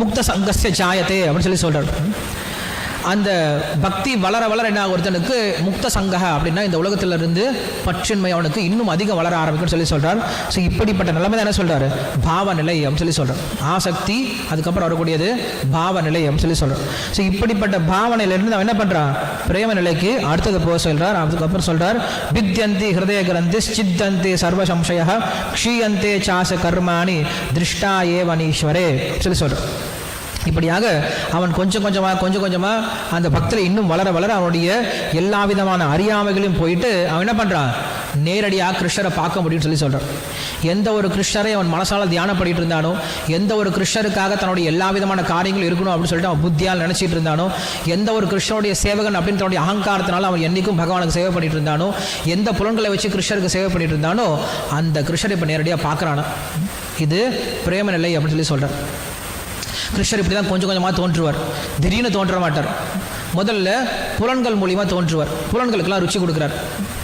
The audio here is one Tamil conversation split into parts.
முக்த சங்கஸ்ய ஜாயத்தே அப்படின்னு சொல்லி சொல்கிறார் அந்த பக்தி வளர வளர என்ன ஒருத்தனுக்கு முக்த சங்கக அப்படின்னா இந்த உலகத்திலிருந்து பற்றின்மை அவனுக்கு இன்னும் அதிகம் வளர ஆரம்பிக்கும்னு சொல்லி சொல்கிறார் ஸோ இப்படிப்பட்ட நிலைமை தான் என்ன சொல்கிறாரு பாவநிலை அப்படின்னு சொல்லி சொல்கிறார் ஆசக்தி அதுக்கப்புறம் வரக்கூடியது பாவநிலை அப்படின்னு சொல்லி சொல்கிறார் ஸோ இப்படிப்பட்ட பாவனையிலிருந்து அவன் என்ன பண்ணுறான் பிரேம நிலைக்கு அடுத்தது போக சொல்கிறார் அதுக்கப்புறம் சொல்கிறார் வித்யந்தி ஹிருதய கிரந்தி சித்தந்தி சர்வ சம்சய க்ஷீயந்தே சாச கர்மாணி திருஷ்டா ஏவனீஸ்வரே சொல்லி சொல்கிறார் இப்படியாக அவன் கொஞ்சம் கொஞ்சமாக கொஞ்சம் கொஞ்சமாக அந்த பக்தரை இன்னும் வளர வளர அவனுடைய எல்லா விதமான அறியாமைகளையும் போயிட்டு அவன் என்ன பண்ணுறான் நேரடியாக கிருஷ்ணரை பார்க்க முடியும்னு சொல்லி சொல்கிறான் எந்த ஒரு கிருஷ்ணரை அவன் மனசால் தியானம் பண்ணிட்டு இருந்தானோ எந்த ஒரு கிருஷ்ணருக்காக தன்னுடைய எல்லா விதமான காரியங்களும் இருக்கணும் அப்படின்னு சொல்லிட்டு அவன் புத்தியால் நினச்சிட்டு இருந்தானோ எந்த ஒரு கிருஷ்ணனுடைய சேவகன் அப்படின்னு தன்னுடைய அகங்காரத்தினால அவன் என்றைக்கும் பகவானுக்கு சேவை பண்ணிட்டு இருந்தானோ எந்த புலன்களை வச்சு கிருஷ்ணருக்கு சேவை பண்ணிட்டு இருந்தானோ அந்த கிருஷ்ணரை இப்போ நேரடியாக பார்க்குறானா? இது பிரேம நிலை அப்படின்னு சொல்லி சொல்கிறேன் கிருஷ்ணர் இப்படி தான் கொஞ்சம் கொஞ்சமாக தோன்றுவார். திடீர்னு தோன்ற மாட்டார் முதல்ல புலன்கள் மூலியமாக தோன்றுவார். புலன்களுக்கெல்லாம் ருச்சி கொடுக்குறார்.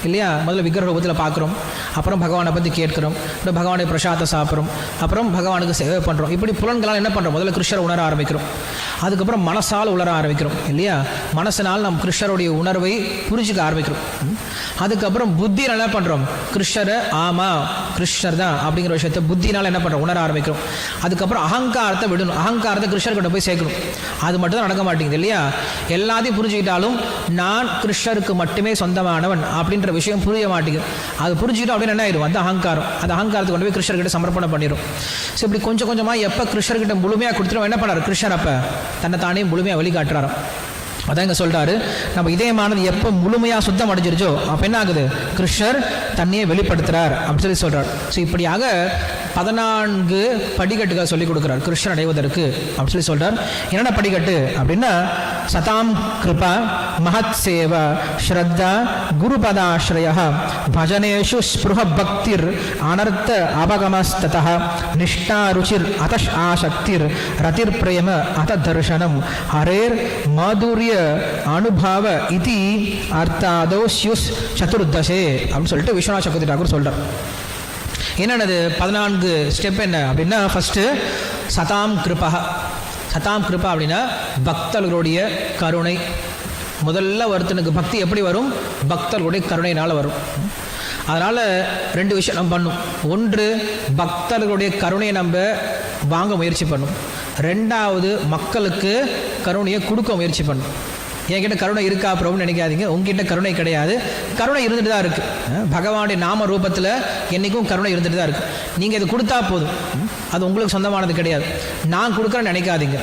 இல்லையா? முதல்ல விக்கிர ரூபத்தில் பார்க்குறோம். அப்புறம் பகவானை பற்றி கேட்குறோம். அப்புறம் பகவானை பிரசாதத்தை சாப்பிட்றோம். அப்புறம் பகவானுக்கு சேவை பண்ணுறோம் இப்படி புலன்களால் என்ன பண்ணுறோம் முதல்ல கிருஷ்ணரை உணர ஆரம்பிக்கிறோம். அதுக்கப்புறம் மனசால் உணர ஆரம்பிக்கிறோம். இல்லையா? மனசனால் நம் கிருஷ்ணருடைய உணர்வை புரிஞ்சுக்க ஆரம்பிக்கிறோம். அதுக்கப்புறம் புத்தியில் என்ன பண்ணுறோம் கிருஷ்ணரை ஆமாம் கிருஷ்ணர் தான் அப்படிங்கிற விஷயத்தை புத்தினால் என்ன பண்ணுறோம் உணர ஆரம்பிக்கிறோம். அதுக்கப்புறம் அகங்காரத்தை விடணும். அகங்காரத்தை கிருஷ்ணர்கிட்ட போய் சேர்க்கணும். அது மட்டும் தான் நடக்க மாட்டேங்குது. இல்லையா? எல்லாத்தையும் புரிஞ்சுக்கிட்டாலும் நான் கிருஷ்ணருக்கு மட்டுமே சொந்தமானவன் அப்படின்ற விஷயம் புரிய மாட்டேங்குது. அது புரிஞ்சுக்கிட்டோம் அப்படின்னு என்ன ஆயிடும் அந்த அகங்காரம். அந்த அகங்காரத்தை கொண்டு போய் கிருஷ்ணர்கிட்ட சமர்ப்பணம் பண்ணிடும் ஸோ இப்படி கொஞ்சம் கொஞ்சமாக எப்போ கிருஷ்ணர்கிட்ட முழுமையாக கொடுத்துரும் என்ன பண்ணாரு? கிருஷ்ணர் அப்போ தன்னை தானே முழுமையாக வழிகாட்டுறாரோ அதான் இங்க சொல்றாரு. நம்ம இதயமானது எப்போ முழுமையாக சுத்தம் அடைஞ்சிருச்சோ அப்போ என்ன ஆகுது? கிருஷ்ணர் தன்னையே வெளிப்படுத்துறார் அப்படின்னு சொல்லி சொல்றார். ஸோ இப்படியாக பதினான்கு படிக்கட்டுகள் சொல்லிக் கொடுக்குறார் கிருஷ்ணர் அடைவதற்கு அப்படின்னு சொல்லி சொல்றார். என்னென்ன படிக்கட்டு? அப்படின்னா சதாம் கிருபா மகத் சேவ ஸ்ரத்தா குருபதாஸ்ரயா பஜனேஷு ஸ்பிருஹ பக்திர் அனர்த்த அபகமஸ்ததா நிஷ்டா ருச்சிர் அத ஆசக்திர் ரதிர் பிரேம அத தர்ஷனம். ஹரேர் மாதுரிய அனுபவ இதி அர்த்தாதோ சியுஸ் சதுர்தசே அப்படின்னு சொல்லிட்டு விஸ்வநாத் சக்கரவர்த்தி டாக்கூர் சொல்கிறார் என்னென்னது? பதினான்கு ஸ்டெப் என்ன அப்படின்னா ஃபஸ்ட்டு சதாம் கிருபா. சதாம் கிருபா அப்படின்னா பக்தர்களுடைய கருணை. முதல்ல ஒருத்தனுக்கு பக்தி எப்படி வரும்? பக்தர்களுடைய கருணையினால் வரும். அதனால் ரெண்டு விஷயம் நம்ம பண்ணும். ஒன்று பக்தர்களுடைய கருணையை நம்ம வாங்க முயற்சி பண்ணும். ரெண்டாவது மக்களுக்கு கருணையை கொடுக்க முயற்சி பண்ணும் என்கிட்ட கருணை இருக்கா பிரபுன்னு நினைக்காதீங்க. உங்ககிட்ட கருணை கிடையாது. கருணை இருந்துட்டு தான் இருக்குது பகவானுடைய நாம ரூபத்தில் என்னைக்கும் கருணை இருந்துட்டு தான் இருக்குது நீங்கள் இது கொடுத்தா போதும். அது உங்களுக்கு சொந்தமானது கிடையாது. நான் கொடுக்குறேன்னு நினைக்காதீங்க.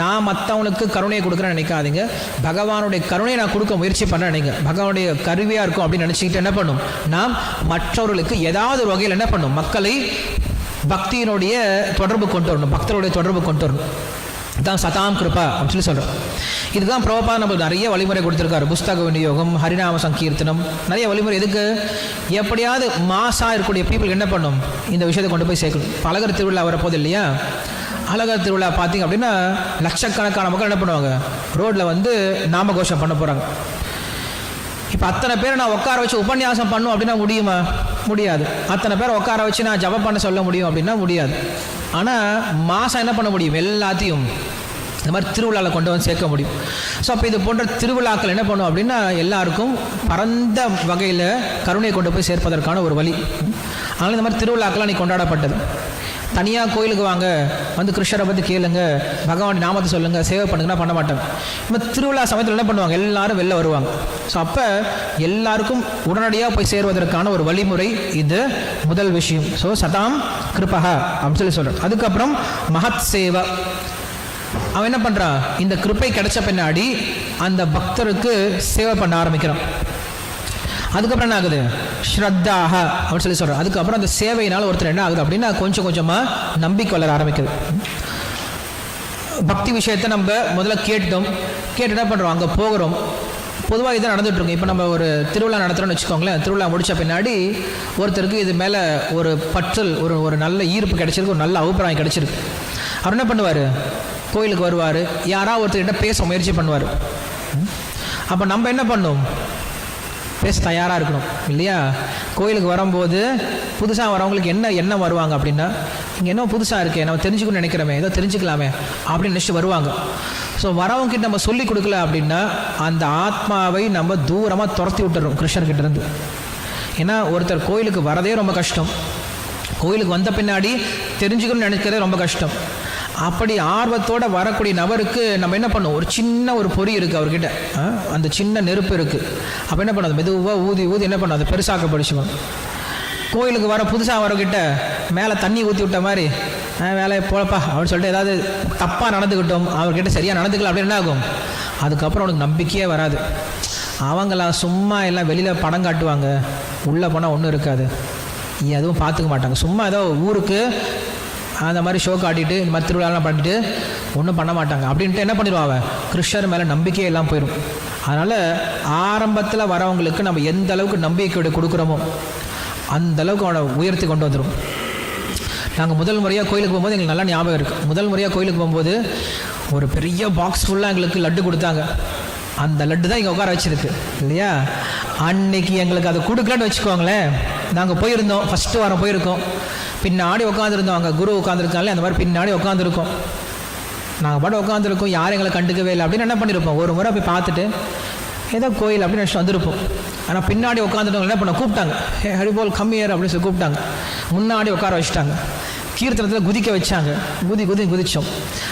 நான் மற்றவனுக்கு கருணையை கொடுக்குறேன்னு நினைக்காதீங்க. பகவானுடைய கருணையை நான் கொடுக்க முயற்சி பண்ண நினைங்க. பகவானுடைய கருவியாக இருக்கும் அப்படின்னு நினச்சிக்கிட்டு என்ன பண்ணும்? நாம் மற்றவர்களுக்கு ஏதாவது ஒரு வகையில் என்ன பண்ணும்? மக்களை பக்தியினுடைய தொடர்பு கொண்டு வரணும் பக்தருடைய தொடர்பு கொண்டு வரணும். தான் சதாம் கிருபா அப்படின்னு சொல்லி சொல்கிறோம் இதுதான் பிரபா நமக்கு நிறைய வழிமுறை கொடுத்துருக்காரு. புஸ்தக விநியோகம் ஹரிநாம சங்கீர்த்தனம் நிறைய வழிமுறை. எதுக்கு? எப்படியாவது மாசாக இருக்கக்கூடிய பீப்புள் என்ன பண்ணும்? இந்த விஷயத்தை கொண்டு போய் சேர்க்கணும். பழகர் அழகர் திருவிழா வரப்போகுது இல்லையா? அழகர் திருவிழா பார்த்தீங்க அப்படின்னா லட்சக்கணக்கான மக்கள் என்ன பண்ணுவாங்க? ரோட்டில் வந்து நாமகோஷம் பண்ண போகிறாங்க இப்போ அத்தனை பேரை நான் உட்கார வச்சு உபன்யாசம் பண்ணும் அப்படின்னா முடியுமா? முடியாது. அத்தனை பேரை உட்கார வச்சு நான் ஜபம் பண்ண சொல்ல முடியும் அப்படின்னா முடியாது. ஆனால் மாதம் என்ன பண்ண முடியும்? எல்லாத்தையும் இந்த மாதிரி திருவிழாவில் கொண்டு வந்து சேர்க்க முடியும். ஸோ அப்போ இது போன்ற திருவிழாக்கள் என்ன பண்ணும் அப்படின்னா எல்லாருக்கும் பரந்த வகையில் கருணையை கொண்டு போய் சேர்ப்பதற்கான ஒரு வழி. அதனால் இந்த மாதிரி திருவிழாக்கள்லாம் நீ கொண்டாடப்பட்டது. தனியாக கோயிலுக்கு வாங்க. வந்து கிருஷ்ணரை பற்றி கேளுங்க. பகவான் நாமத்தை சொல்லுங்கள் சேவை பண்ணுங்கன்னா பண்ண மாட்டாங்க. இப்போ திருவிழா சமயத்தில் என்ன பண்ணுவாங்க? எல்லாரும் வெளில வருவாங்க. ஸோ அப்போ எல்லாருக்கும் உடனடியாக போய் சேருவதற்கான ஒரு வழிமுறை இது. முதல் விஷயம். ஸோ சதாம் கிருபகா அப்படின்னு சொல்லி சொல்கிறேன் அதுக்கப்புறம் மகத் சேவா. அவன் என்ன பண்ணுறான் இந்த கிருப்பை கிடைச்ச பின்னாடி அந்த பக்தருக்கு சேவை பண்ண ஆரம்பிக்கிறான். அதுக்கப்புறம் என்ன ஆகுது? ஸ்ரத்தாக அப்படின்னு சொல்லி சொல்கிறார் அதுக்கப்புறம் அந்த சேவையினால் ஒருத்தர் என்ன ஆகுது அப்படின்னா கொஞ்சம் கொஞ்சமாக நம்பிக்கை வளர ஆரம்பிக்குது. பக்தி விஷயத்தை நம்ம முதல்ல கேட்டோம். கேட்டு என்ன பண்ணுறோம் அங்கே போகிறோம். பொதுவாக இதான் நடந்துட்டு இப்போ நம்ம ஒரு திருவிழா நடத்துகிறோம்னு வச்சுக்கோங்களேன். திருவிழா முடித்த பின்னாடி ஒருத்தருக்கு இது மேலே ஒரு பற்றல் ஒரு ஒரு நல்ல ஈர்ப்பு கிடச்சிருக்கு. ஒரு நல்ல அபிப்பிராயம் கிடச்சிருக்கு. அவர் என்ன பண்ணுவார்? கோயிலுக்கு வருவார். யாராவது ஒருத்தர்கிட்ட பேச முயற்சி பண்ணுவார். அப்போ நம்ம என்ன பண்ணோம்? பேச தயாராக இருக்கணும் இல்லையா? கோயிலுக்கு வரும்போது புதுசாக வரவங்களுக்கு என்ன என்ன வருவாங்க அப்படின்னா இங்கே என்ன புதுசாக இருக்கே நம்ம தெரிஞ்சுக்கணும்னு நினைக்கிறோமே ஏதோ தெரிஞ்சுக்கலாமே அப்படின்னு நினச்சிட்டு வருவாங்க. ஸோ வரவங்கிட்ட நம்ம சொல்லி கொடுக்கல அப்படின்னா அந்த ஆத்மாவை நம்ம தூரமாக துரத்தி விட்டுறோம் கிருஷ்ணர்கிட்ட இருந்து ஏன்னா ஒருத்தர் கோயிலுக்கு வரதே ரொம்ப கஷ்டம். கோயிலுக்கு வந்த பின்னாடி தெரிஞ்சுக்கணும்னு நினைக்கிறதே ரொம்ப கஷ்டம். அப்படி ஆர்வத்தோட வரக்கூடிய நபருக்கு நம்ம என்ன பண்ணோம் ஒரு சின்ன ஒரு பொறி இருக்குது அவர்கிட்ட. ஆ, அந்த சின்ன நெருப்பு இருக்குது அப்போ என்ன பண்ணோம் மெதுவாக ஊதி ஊதி என்ன பண்ணோம் அதை பெருசாக்க படிச்சுக்கணும். கோயிலுக்கு வர புதுசாக வரக்கிட்ட மேலே தண்ணி ஊற்றி விட்ட மாதிரி வேலையை போலப்பா அப்படின்னு சொல்லிட்டு ஏதாவது தப்பாக நடந்துக்கிட்டோம் அவர்கிட்ட சரியாக நடந்துக்கல அப்படின்னு என்ன ஆகும்? அதுக்கப்புறம் அவனுக்கு நம்பிக்கையே வராது. அவங்களாம் சும்மா எல்லாம் வெளியில் படம் காட்டுவாங்க. உள்ளே போனால் ஒன்றும் இருக்காது. எதுவும் பார்த்துக்க மாட்டாங்க. சும்மா ஏதோ ஊருக்கு அந்த மாதிரி ஷோ காட்டிட்டு இந்த மாதிரி திருவிழாலாம் பண்ணிட்டு ஒன்றும் பண்ண மாட்டாங்க. அப்படின்ட்டு என்ன பண்ணிடுவாங்க அவன்? கிருஷ்ணர் மேலே நம்பிக்கையே எல்லாம் போயிடும். அதனால் ஆரம்பத்தில் வரவங்களுக்கு நம்ம எந்த அளவுக்கு நம்பிக்கை கொடுக்குறோமோ அந்த அளவுக்கு அவனை உயர்த்தி கொண்டு வந்துடும் நாங்கள் முதல் முறையாக கோயிலுக்கு போகும்போது எங்களுக்கு நல்லா ஞாபகம் இருக்குது முதல் முறையாக கோயிலுக்கு போகும்போது ஒரு பெரிய பாக்ஸ் ஃபுல்லாக எங்களுக்கு லட்டு கொடுத்தாங்க. அந்த லட்டு தான் இங்கே உட்கார வச்சுருக்கு. இல்லையா? அன்னைக்கு எங்களுக்கு அதை கொடுக்கலன்னு வச்சுக்கோங்களேன். நாங்கள் போயிருந்தோம். ஃபஸ்ட்டு வாரம் போயிருக்கோம். பின்னாடி உட்காந்துருந்தவங்க குரு உட்காந்துருக்காங்களே அந்த மாதிரி பின்னாடி உட்காந்துருக்கோம் நாங்கள் பாட்டு உட்காந்துருக்கோம் யாரும் எங்களை கண்டுக்கவே இல்லை. அப்படின்னு என்ன பண்ணியிருப்போம் ஒரு முறை போய் பார்த்துட்டு ஏதோ கோயில் அப்படின்னு நினச்சிட்டு வந்திருப்போம். ஆனால் பின்னாடி உட்காந்துட்டவங்க என்ன பண்ண கூப்பிட்டாங்க. ஹே ஹரிபோல் கம்மியர் அப்படின்னு சொல்லி கூப்பிட்டாங்க. முன்னாடி உட்கார வச்சுட்டாங்க. கீர்த்தனத்தில் குதிக்க வச்சாங்க. குதி குதி குதித்தோம்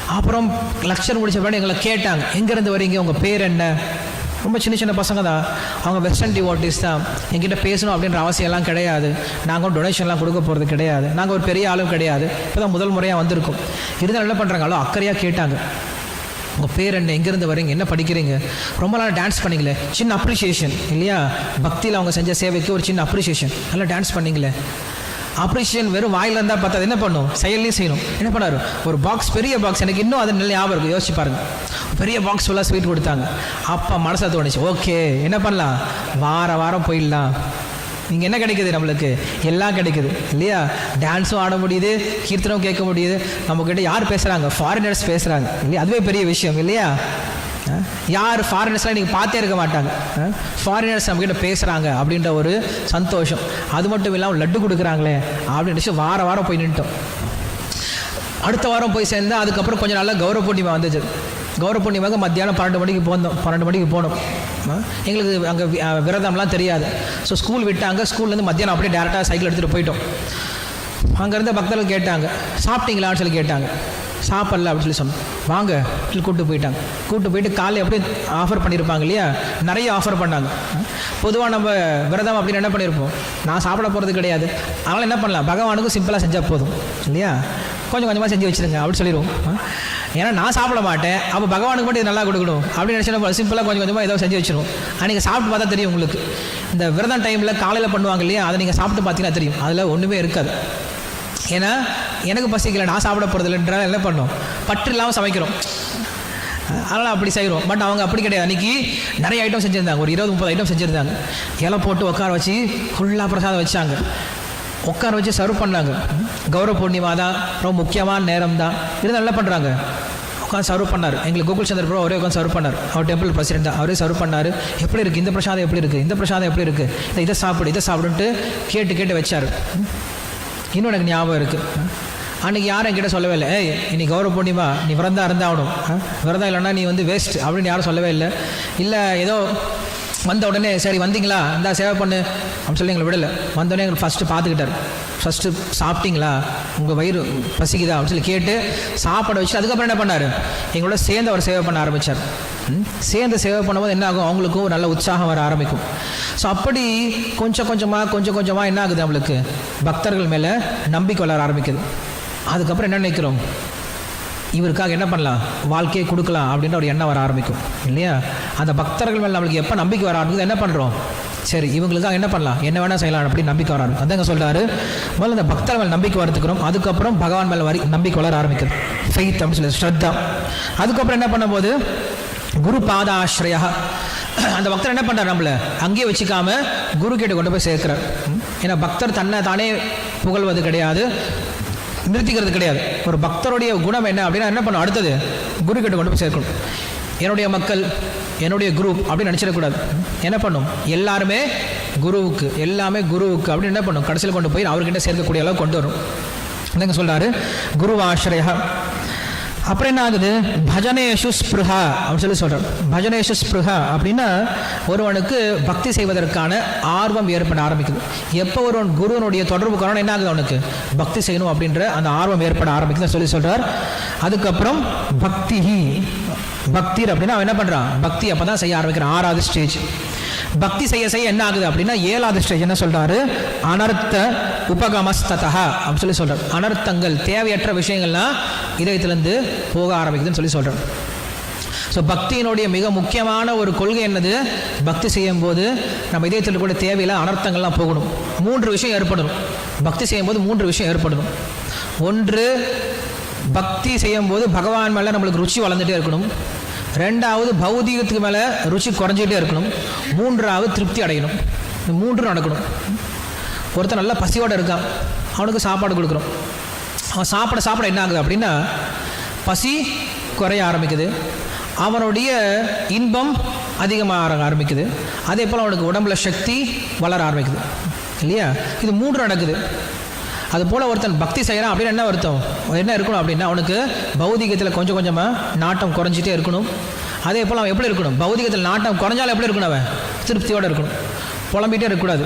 அப்புறம் லக்ஷன் முடிச்ச பின்னாடி எங்களை கேட்டாங்க. எங்கேருந்து வரீங்க? உங்கள் பேர் என்ன? ரொம்ப சின்ன சின்ன பசங்க தான். அவங்க வெஸ்டர்ன் டிவோட்டிஸ் தான். எங்கிட்ட பேசணும் அப்படின்ற அவசியம்லாம் கிடையாது. நாங்கள் டொனேஷன்லாம் கொடுக்க போகிறது கிடையாது. நாங்கள் ஒரு பெரிய ஆளும் கிடையாது. இப்போ தான் முதல் முறையாக வந்திருக்கோம். இருந்தாலும் என்ன பண்ணுறாங்களோ அக்கறையாக கேட்டாங்க. உங்கள் பேர் என்ன? எங்கேருந்து வரீங்க என்ன படிக்கிறீங்க? ரொம்ப நாள் டான்ஸ் பண்ணீங்களே. சின்ன அப்ரிஷியேஷன் இல்லையா? பக்தியில் அவங்க செஞ்ச சேவைக்கு ஒரு சின்ன அப்ரிஷியேஷன் நல்லா டான்ஸ் பண்ணீங்களே. ஆப்ரேஷன் வெறும் வாயில இருந்தால் பார்த்தா என்ன பண்ணும்? செயல்லையும் செய்யணும். என்ன பண்ணாரு? ஒரு பாக்ஸ் பெரிய பாக்ஸ் எனக்கு இன்னும் அது நல்ல ஞாபகம் இருக்கு. யோசிச்சு பாருங்க. பெரிய பாக்ஸ் ஃபுல்லாக ஸ்வீட் கொடுத்தாங்க. அப்போ மனசை தோணுச்சு ஓகே என்ன பண்ணலாம்? வார வாரம் போயிடலாம். இங்கே என்ன கிடைக்குது நம்மளுக்கு? எல்லாம் கிடைக்குது. இல்லையா? டான்ஸும் ஆட முடியுது கீர்த்தனம் கேட்க முடியுது. நம்மக்கிட்ட யார் பேசுகிறாங்க ஃபாரினர்ஸ் பேசுகிறாங்க இல்லையா? அதுவே பெரிய விஷயம். இல்லையா? யார் ஃபாரினர்ஸ்லாம் நீங்கள் பார்த்தே இருக்க மாட்டாங்க. ஃபாரினர்ஸ் நம்மக்கிட்ட பேசுகிறாங்க அப்படின்ற ஒரு சந்தோஷம். அது மட்டும் இல்லாமல் லட்டு கொடுக்குறாங்களே அப்படின்னு வார வாரம் போய் நின்ட்டோம் அடுத்த வாரம் போய் சேர்ந்தால் அதுக்கப்புறம் கொஞ்சம் நல்லா கௌரவ பூர்ணிமா வந்துச்சு. கௌரவ பூர்ணிமாவுக்கு மத்தியானம் பன்னெண்டு மணிக்கு போனோம். பன்னெண்டு மணிக்கு போனோம். ஆ, எங்களுக்கு அங்கே விரதம்லாம் தெரியாது. ஸோ ஸ்கூல் விட்டாங்க. ஸ்கூல்லேருந்து மத்தியானம் அப்படியே டேரெக்டாக சைக்கிள் எடுத்துகிட்டு போயிட்டோம். அங்கேருந்த பக்தர்கள் கேட்டாங்க. சாப்பிட்டீங்களான்னு சொல்லி கேட்டாங்க. சாப்பிடல அப்படின்னு சொல்லி சொன்னோம் வாங்க கூப்பிட்டு போயிட்டாங்க. கூப்பிட்டு போயிட்டு காலை எப்படி ஆஃபர் பண்ணியிருப்பாங்க இல்லையா? நிறைய ஆஃபர் பண்ணாங்க. பொதுவாக நம்ம விரதம் அப்படின்னு என்ன பண்ணியிருப்போம் நான் சாப்பிட போகிறது கிடையாது. அதனால் என்ன பண்ணலாம்? பகவானுக்கும் சிம்பிளாக செஞ்சால் போதும். இல்லையா? கொஞ்சம் கொஞ்சமாக செஞ்சு வச்சிருங்க அப்படின்னு சொல்லிடுவோம் ஏன்னா நான் சாப்பிட மாட்டேன். அப்போ பகவானுக்கு மட்டும் இது நல்லா கொடுக்கணும். அப்படின்னு நினச்சா சிம்பிளாக கொஞ்சம் கொஞ்சமாக ஏதோ செஞ்சு வச்சிருவோம். அன்றைக்கி சாப்பிட்டு பார்த்தா தெரியும் உங்களுக்கு. இந்த விரதம் டைமில் காலையில் பண்ணுவாங்க இல்லையா? அதை நீங்கள் சாப்பிட்டு பார்த்தீங்கன்னா தெரியும். அதில் ஒன்றுமே இருக்காது. ஏன்னா எனக்கு பசிக்கல நான் சாப்பிட போகிறது என்ன பண்ணோம்? பற்று இல்லாமல் சமைக்கிறோம். அதனால் அப்படி செய்கிறோம். பட் அவங்க அப்படி கிடையாது. அன்றைக்கி நிறைய ஐட்டம் செஞ்சுருந்தாங்க. ஒரு இருபது முப்பது ஐட்டம் செஞ்சுருந்தாங்க. இலை போட்டு உட்கார வச்சு ஃபுல்லாக பிரசாதம் வச்சாங்க. உட்கார வச்சு சர்வ் பண்ணாங்க. கௌரவ பூர்ணிமா தான். ரொம்ப முக்கியமான நேரம் தான். இருந்தால் என்ன பண்ணுறாங்க உட்காந்து சர்வ் பண்ணார். எங்களுக்கு கோகுல் சந்திர ப்ரோ அவரே உட்காந்து சர்வ் பண்ணார். அவர் டெம்பிள் பிரசிடென்ட் தான் அவரே சர்வ் பண்ணார். எப்படி இருக்குது இந்த பிரசாதம் எப்படி இருக்குது இந்த பிரசாதம் எப்படி இருக்குது இதை இதை சாப்பிடு இதை சாப்பிடுன்ட்டு கேட்டு கேட்டு வச்சார். இன்னும் எனக்கு ஞாபகம் இருக்குது அன்றைக்கி யாரும் என்கிட்ட சொல்லவே இல்லை. ஏய் இன்னைக்கு கௌரவ பூர்ணிமா நீ விரதம் இருந்தாகணும் விரதம் இல்லைன்னா நீ வந்து வேஸ்ட் அப்படின்னு யாரும் சொல்லவே இல்லை. இல்லை ஏதோ வந்த உடனே சரி வந்தீங்களா? இந்தா சேவை பண்ணு. அப்படின்னு சொல்லி எங்களை விடலை. வந்தோடனே எங்களை ஃபஸ்ட்டு பார்த்துக்கிட்டார். ஃபஸ்ட்டு சாப்பிட்டீங்களா? உங்கள் வயிறு பசிக்குதா? அப்படின்னு சொல்லி கேட்டு சாப்பாடு வச்சு அதுக்கப்புறம் என்ன பண்ணார்? எங்களோட சேர்ந்து அவர் சேவை பண்ண ஆரம்பித்தார் சேர்ந்து சேவை பண்ணும்போது என்ன ஆகும்? அவங்களுக்கும் ஒரு நல்ல உற்சாகம் வர ஆரம்பிக்கும். ஸோ அப்படி கொஞ்சம் கொஞ்சமாக கொஞ்சம் கொஞ்சமாக என்ன ஆகுது நம்மளுக்கு பக்தர்கள் மேலே நம்பிக்கை வளர ஆரம்பிக்குது. அதுக்கப்புறம் என்ன நினைக்கிறோம்? இவருக்காக என்ன பண்ணலாம்? வாழ்க்கையை கொடுக்கலாம் அப்படின்ற ஒரு எண்ணம் வர ஆரம்பிக்கும். இல்லையா? அந்த பக்தர்கள் மேலே நம்மளுக்கு எப்போ நம்பிக்கை வர ஆரம்பிக்குது என்ன பண்ணுறோம் சரி இவங்களுக்காக என்ன பண்ணலாம்? என்ன வேணால் செய்யலாம் அப்படின்னு நம்பிக்கை வர ஆரம்பிக்கும். அதாங்க சொல்கிறாரு முதல்ல அந்த பக்தர் மேலே நம்பிக்கை வரத்துக்கிறோம் அதுக்கப்புறம் பகவான் மேலே வரி நம்பிக்கை வளர ஆரம்பிக்குது. ஃபெய்த் அப்படின்னு சொல்லி ஸ்ரத்தா. அதுக்கப்புறம் என்ன பண்ணும்போது குரு பாதாஸ்ரயா. அந்த பக்தர் என்ன பண்ணுறார் நம்மள? அங்கேயே வச்சுக்காம குரு கிட்ட கொண்டு போய் சேர்க்கிறார். ஏன்னா பக்தர் தன்னை தானே புகழ்வது கிடையாது. நிறுத்திக்கிறது கிடையாது. ஒரு பக்தருடைய குணம் என்ன அப்படின்னா என்ன பண்ணும்? அடுத்தது குரு கிட்ட கொண்டு போய் சேர்க்கணும். என்னுடைய மக்கள் என்னுடைய குரூப் அப்படின்னு நினச்சிடக்கூடாது என்ன பண்ணும்? எல்லாருமே குருவுக்கு எல்லாமே குருவுக்கு அப்படின்னு என்ன பண்ணும்? கடைசியில் கொண்டு போய் அவர்கிட்ட சேர்க்கக்கூடிய அளவு கொண்டு வரும். என்னங்க சொல்கிறாரு குரு ஆசிரியா அப்புறம் என்ன ஆகுது பஜனேஷு ஸ்பிருஹா அப்படின்னு சொல்லி சொல்கிறார் பஜனேஷு ஸ்பிருஹா அப்படின்னா ஒருவனுக்கு பக்தி செய்வதற்கான ஆர்வம் ஏற்பட ஆரம்பிக்குது. எப்போ ஒருவன் குருவனுடைய தொடர்பு காரணம் என்ன ஆகுது அவனுக்கு? பக்தி செய்யணும் அப்படின்ற அந்த ஆர்வம் ஏற்பட ஆரம்பிக்குதுன்னு சொல்லி சொல்கிறார் அதுக்கப்புறம் பக்தி பக்திர் அப்படின்னா அவன் என்ன பண்ணுறான் பக்தி அப்போ தான் செய்ய ஆரம்பிக்கிறான். ஆறாவது ஸ்டேஜ் பக்தி செய்ய செய்ய என்ன ஆகுது அப்படின்னா ஏழாவது ஸ்டேஜ் என்ன சொல்கிறாரு அனர்த்த உபகமஸ்ததா அப்படின்னு சொல்லி சொல்கிறார் அனர்த்தங்கள் தேவையற்ற விஷயங்கள்லாம் இதயத்திலேருந்து போக ஆரம்பிக்குதுன்னு சொல்லி சொல்கிறார் ஸோ பக்தியினுடைய மிக முக்கியமான ஒரு கொள்கை என்னது? பக்தி செய்யும் போது நம்ம இதயத்தில் கூட தேவையில்ல அனர்த்தங்கள்லாம் போகணும். மூன்று விஷயம் ஏற்படணும். பக்தி செய்யும்போது மூன்று விஷயம் ஏற்படணும். ஒன்று பக்தி செய்யும் போது பகவான் மேலே நம்மளுக்கு ருச்சி வளர்ந்துட்டே இருக்கணும். ரெண்டாவது பௌதீகத்துக்கு மேலே ருச்சி குறைஞ்சிக்கிட்டே இருக்கணும். மூன்றாவது திருப்தி அடையணும். இந்த மூன்று நடக்கணும். ஒருத்தன் நல்லா பசியோடு இருக்கான். அவனுக்கு சாப்பாடு கொடுக்குறோம் அவன் சாப்பிட சாப்பிட என்ன ஆகுது அப்படின்னா பசி குறைய ஆரம்பிக்குது. அவனுடைய இன்பம் அதிகமாக ஆரம்பிக்குது. அதே போல் அவனுக்கு உடம்புல சக்தி வளர ஆரம்பிக்குது. இல்லையா? இது மூன்று நடக்குது. அது போல் ஒருத்தன் பக்தி செய்கிறான் அப்படின்னு என்ன அர்த்தம் என்ன இருக்கணும் அப்படின்னா அவனுக்கு பௌதிகத்தில் கொஞ்சம் கொஞ்சமாக நாட்டம் குறைஞ்சிட்டே இருக்கணும். அதே போல் அவன் எப்படி இருக்கணும்? பௌதிகத்தில் நாட்டம் குறைஞ்சாலும் எப்படி இருக்கணும் அவன்? திருப்தியோடு இருக்கணும். புலம்பிகிட்டே இருக்கக்கூடாது.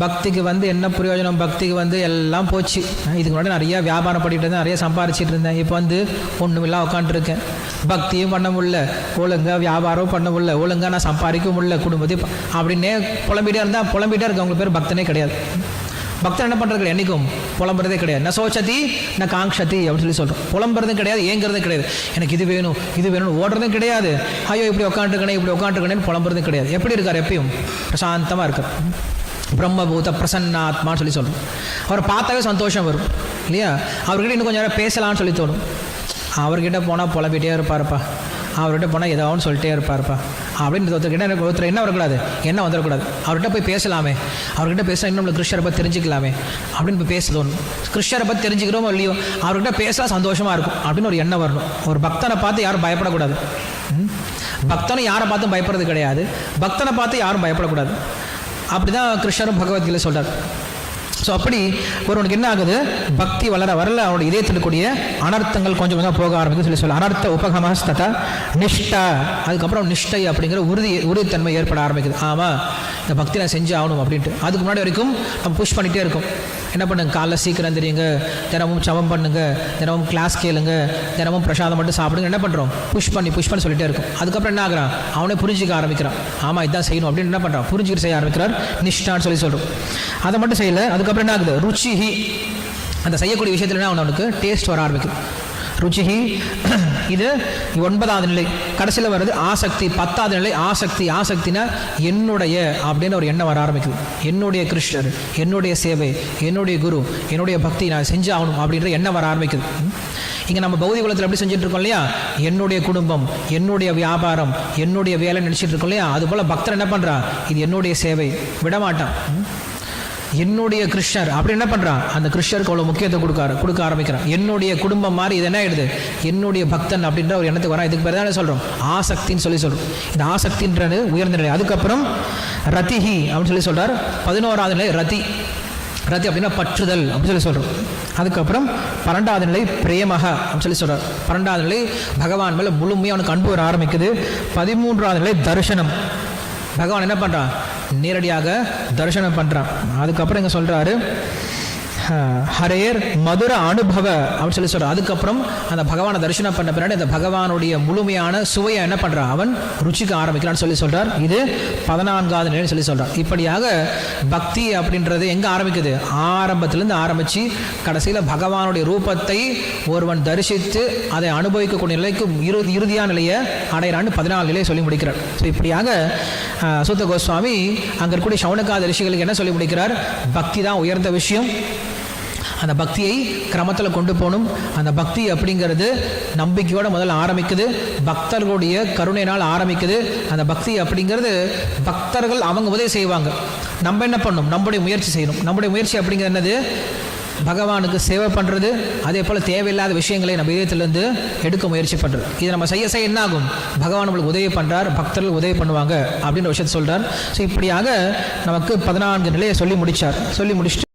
பக்திக்கு வந்து என்ன பிரயோஜனம்? பக்திக்கு வந்து எல்லாம் போச்சு. இதுக்கு முன்னாடி நிறைய வியாபாரம் பண்ணிட்டு இருந்தேன் நிறைய சம்பாரிச்சிட்டு இருந்தேன். இப்போ வந்து ஒன்றுமில்லாம் உட்காந்துருக்கேன் பக்தியும் பண்ண முடியல. ஒழுங்காக வியாபாரம் பண்ண முடியல. ஒழுங்காக நான் சம்பாதிக்க முடியல. குடும்பத்தையும் அப்படின்னே புலம்பிட்டே இருந்தால் புலம்பிட்டே இருக்கவங்க பேர் பக்தனே கிடையாது. பக்தன் என்ன பண்ணுறது கிடையாது? என்றைக்கும் புலம்புறதே கிடையாது. நான் சோச்சதி நான் காங்ஷதி அப்படின்னு சொல்லி சொல்கிறோம் புலம்புறதும் கிடையாது ஏங்கிறதும் கிடையாது. எனக்கு இது வேணும் இது வேணும்னு ஓடுறதும் கிடையாது. ஐயோ இப்படி உட்காந்துருக்கணும் இப்படி உட்காந்துருக்கணும்னு புலம்புறதும் கிடையாது. எப்படி இருக்கார்? எப்பயும் பிரசாந்தமாக இருக்கார். பிரம்மபூத பிரசன்னாத்மான்னு சொல்லி சொல்கிறோம் அவரை பார்த்தாவே சந்தோஷம் வரும். இல்லையா? அவர்கிட்ட இன்னும் கொஞ்சம் நேரம் பேசலாம்னு சொல்லி தோணும். அவர்கிட்ட போனால் புலம்பிகிட்டே இருப்பார்ப்பா. அவர்கிட்ட போனால் ஏதாவது சொல்லிட்டே இருப்பார்ப்பா. அப்படின்னு ஒருத்தர் என்ன ஒருத்தர் என்ன வரக்கூடாது? என்ன வந்துடக்கூடாது அவர்கிட்ட போய் பேசலாமே. அவர்கிட்ட பேச இன்னும் நம்மளுக்கு கிருஷ்ணரை பற்றி தெரிஞ்சுக்கலாமே. அப்படின்னு போய் பேச தோணும் கிருஷ்ணரை பற்றி தெரிஞ்சுக்கிறோமோ இல்லையோ அவர்கிட்ட பேச சந்தோஷமாக இருக்கும். அப்படின்னு ஒரு எண்ணம் வரணும். ஒரு பக்தனை பார்த்து யாரும் பயப்படக்கூடாது. ம்? யாரை பார்த்தும் பயப்படுறது கிடையாது. பக்தனை பார்த்து யாரும் பயப்படக்கூடாது. அப்படிதான் கிருஷ்ணரும் பகவத்கீதை சொல்கிறார் ஸோ அப்படி ஒருவனுக்கு என்ன ஆகுது? பக்தி வளர வரல. அவனோட இதயத்தில் அனர்த்தங்கள் கொஞ்சம் கொஞ்சம் போக ஆரம்பிக்குது சொல்லி சொல்ல அனர்த்த உபகமஸ்ததா நிஷ்டா. அதுக்கப்புறம் நிஷ்டை அப்படிங்கிற உறுதி உறுதித்தன்மை ஏற்பட ஆரம்பிக்குது. ஆமாம் இந்த பக்தி நான் செஞ்சு ஆகணும் அப்படின்ட்டு. அதுக்கு முன்னாடி வரைக்கும் நம்ம புஷ் பண்ணிகிட்டே இருக்கும். என்ன பண்ணுங்க? காலைல சீக்கிரம் தெரியுங்க தினமும் சமம் பண்ணுங்கள் தினமும் கிளாஸ் கேளுங்க. தினமும் பிரசாதம் மட்டும் சாப்பிடுங்க. என்ன பண்ணுறோம் புஷ் பண்ணி புஷ் பண்ணி சொல்லிட்டே இருக்கும். அதுக்கப்புறம் என்ன ஆகுறான்? அவனே புரிஞ்சிக்க ஆரம்பிக்கிறான். ஆமாம் இதான் செய்யணும் அப்படின்னு என்ன பண்ணுறான் புரிஞ்சுக்கிட்டு செய்ய ஆரம்பிக்கிறார். நிஷ்டான்னு சொல்லி சொல்கிறோம் அதை மட்டும் செய்யலை. அதுக்கப்புறம் என்ன ஆகுது? ருச்சிஹி. அந்த செய்யக்கூடிய விஷயத்துல என்ன அவனுக்கு டேஸ்ட் வர ஆரம்பிக்கும் ருச்சிகி இது ஒன்பதாவது நிலை. கடைசியில் வர்றது ஆசக்தி. பத்தாவது நிலை ஆசக்தி. ஆசக்தினா என்னுடைய அப்படின்னு ஒரு எண்ணம் வர ஆரம்பிக்குது. என்னுடைய கிருஷ்ணர் என்னுடைய சேவை என்னுடைய குரு என்னுடைய பக்தி நான் செஞ்சு ஆகணும் அப்படின்ற எண்ணம் வர ஆரம்பிக்குது. இங்கே நம்ம பௌதி குலத்தில் எப்படி செஞ்சுட்டு இருக்கோம் இல்லையா? என்னுடைய குடும்பம் என்னுடைய வியாபாரம் என்னுடைய வேலை நினச்சிட்டு இருக்கோம் இல்லையா? அதுபோல் பக்தர் என்ன பண்ணுறா இது என்னுடைய சேவை. விடமாட்டான். ம்? என்னுடைய கிருஷ்ணர். அப்படி என்ன பண்ணுறான் அந்த கிருஷ்ணருக்கு அவ்வளோ முக்கியத்துவம் கொடுக்க கொடுக்க ஆரம்பிக்கிறான். என்னுடைய குடும்பம் மாதிரி இது என்ன ஆயிடுது? என்னுடைய பக்தன் அப்படின்ற ஒரு எண்ணத்துக்கு வரான். இதுக்கு பேர் தான் சொல்கிறோம் ஆசக்தின்னு சொல்லி சொல்கிறோம் இந்த ஆசக்தின்றது உயர்ந்த நிலை. அதுக்கப்புறம் ரதிஹி அப்படின்னு சொல்லி சொல்கிறார் பதினோராவது நிலை ரதி. ரதி அப்படின்னா பற்றுதல் அப்படின்னு சொல்லி சொல்கிறோம் அதுக்கப்புறம் பன்னெண்டாவது நிலை பிரேமக அப்படின்னு சொல்லி சொல்கிறார் பன்னெண்டாவது நிலை பகவான் மேலே முழுமையாக அவனுக்கு அன்பு வர ஆரம்பிக்குது. பதிமூன்றாவது நிலை தரிசனம். பகவான் என்ன பண்ணுறான் நேரடியாக தரிசனம் பண்ணுறான் அதுக்கப்புறம் இங்கே சொல்கிறாரு ஹரேர் மதுர அனுபவ அப்படின்னு சொல்லி சொல்கிறான் அதுக்கப்புறம் அந்த பகவானை தரிசனம் பண்ண பின்னாடி அந்த பகவானுடைய முழுமையான சுவையை என்ன பண்ணுறான் அவன் ருச்சிக்க ஆரம்பிக்கிறான்னு சொல்லி சொல்கிறார் இது பதினான்காவது நிலைன்னு சொல்லி சொல்கிறார் இப்படியாக பக்தி அப்படின்றது எங்கே ஆரம்பிக்குது? ஆரம்பத்திலேருந்து ஆரம்பித்து கடைசியில் பகவானுடைய ரூபத்தை ஒருவன் தரிசித்து அதை அனுபவிக்கக்கூடிய நிலைக்கு இரு இறுதியான நிலையை அடையிறான்னு பதினாலு நிலையை சொல்லி முடிக்கிறார். ஸோ இப்படியாக சுத்த கோஸ்வாமி அங்கே இருக்கக்கூடிய சவுனகாத ரிஷிகளுக்கு என்ன சொல்லி முடிக்கிறார்? பக்தி தான் உயர்ந்த விஷயம். அந்த பக்தியை கிரமத்தில் கொண்டு போகணும். அந்த பக்தி அப்படிங்கிறது நம்பிக்கையோட முதல்ல ஆரம்பிக்குது. பக்தர்களுடைய கருணையினால் ஆரம்பிக்குது. அந்த பக்தி அப்படிங்கிறது பக்தர்கள் அவங்க உதவி செய்வாங்க. நம்ம என்ன பண்ணணும் நம்முடைய முயற்சி செய்யணும். நம்முடைய முயற்சி அப்படிங்கிறது என்னது? பகவானுக்கு சேவை பண்ணுறது அதே போல் தேவையில்லாத விஷயங்களை நம்ம இதயத்திலேருந்து எடுக்க முயற்சி பண்ணுறது இதை நம்ம செய்ய செய்ய என்ன ஆகும் பகவான் நம்மளுக்கு உதவி பண்ணுறார் பக்தர்கள் உதவி பண்ணுவாங்க அப்படின்ற விஷயத்தை சொல்கிறார் ஸோ இப்படியாக நமக்கு பதினான்கு நிலையை சொல்லி முடிச்சார். சொல்லி முடிச்சுட்டு